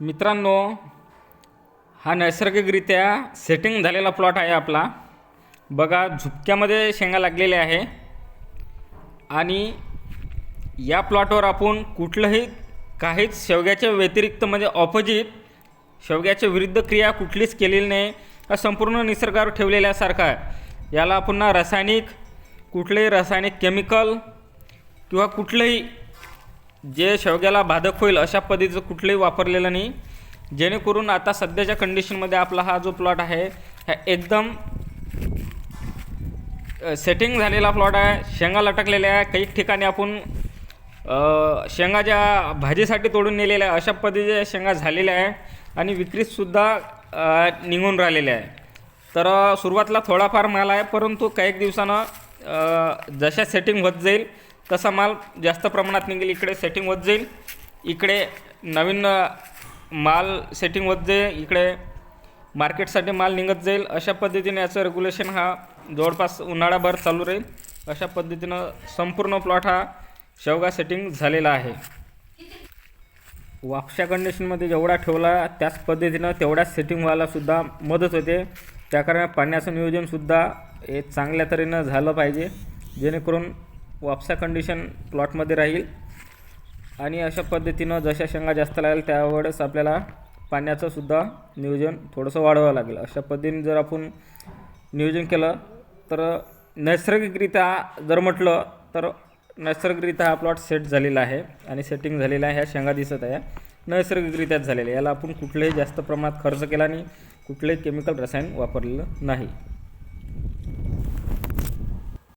मित्रांनो हा नैसर्गिकरित्या सेटिंग झालेला प्लॉट आहे आपला. बघा झुपक्यामध्ये शेंगा लागलेल्या आहे. आणि या प्लॉटवर आपण कुठलंही काहीच शेवग्याच्या व्यतिरिक्त म्हणजे ऑपोजिट शेवग्याच्या विरुद्ध क्रिया कुठलीच केलेली नाही. हा संपूर्ण निसर्गावर ठेवलेल्यासारखा आहे. याला पुन्हा रासायनिक कुठलेही रासायनिक केमिकल किंवा कुठलंही जे शेवग्याला बाधक होईल अशा पद्धतीचं कुठलंही वापरलेलं नाही. जेणेकरून आता सध्याच्या कंडिशनमध्ये आपला हा जो प्लॉट आहे हा एकदम सेटिंग झालेला प्लॉट आहे. शेंगा लटकलेल्या आहे. काही ठिकाणी आपण शेंगा ज्या भाजीसाठी तोडून नेलेल्या आहे अशा पद्धतीच्या शेंगा झालेल्या आहे आणि विक्रीतसुद्धा निघून राहिलेल्या आहे. तर सुरुवातला सुरुवातीला थोडाफार माल आहे परंतु काही दिवसानं जशा सेटिंग होत जाईल तसा माल जास्त प्रमाणात निघेल इकडे सेटिंग होत जाईल. इकडे नवीन माल सेटिंग होत जाईल इकडे मार्केटसाठी माल निघत जाईल. अशा पद्धतीने याचं रेग्युलेशन हा जवळपास उन्हाळाभर चालू राहील. अशा पद्धतीनं संपूर्ण प्लॉट हा शेवगा सेटिंग झालेला आहे. वापशा कंडिशनमध्ये जेवढा ठेवला त्याच पद्धतीनं तेवढ्याच सेटिंग व्हायलासुद्धा मदत होते. त्याकारण पाण्याचं नियोजनसुद्धा हे चांगल्या तऱ्हेनं झालं पाहिजे. जेणेकरून वापसा कंडिशन प्लॉटमध्ये राहील. आणि अशा पद्धतीनं जशा शेंगा जास्त लागेल त्यावेळेस आपल्याला पाण्याचंसुद्धा नियोजन थोडंसं वाढवावं लागेल. अशा पद्धतीने जर आपण नियोजन केलं तर नैसर्गिकरित्या जर म्हटलं तर नैसर्गिकरित्या हा प्लॉट सेट झालेला आहे आणि सेटिंग झालेला आहे ह्या शेंगा दिसत आहे. नैसर्गिकरित्याच झालेल्या आहे. याला आपण कुठलंही जास्त प्रमाणात खर्च केला नाही. कुठलंही केमिकल रसायन वापरलेलं नाही.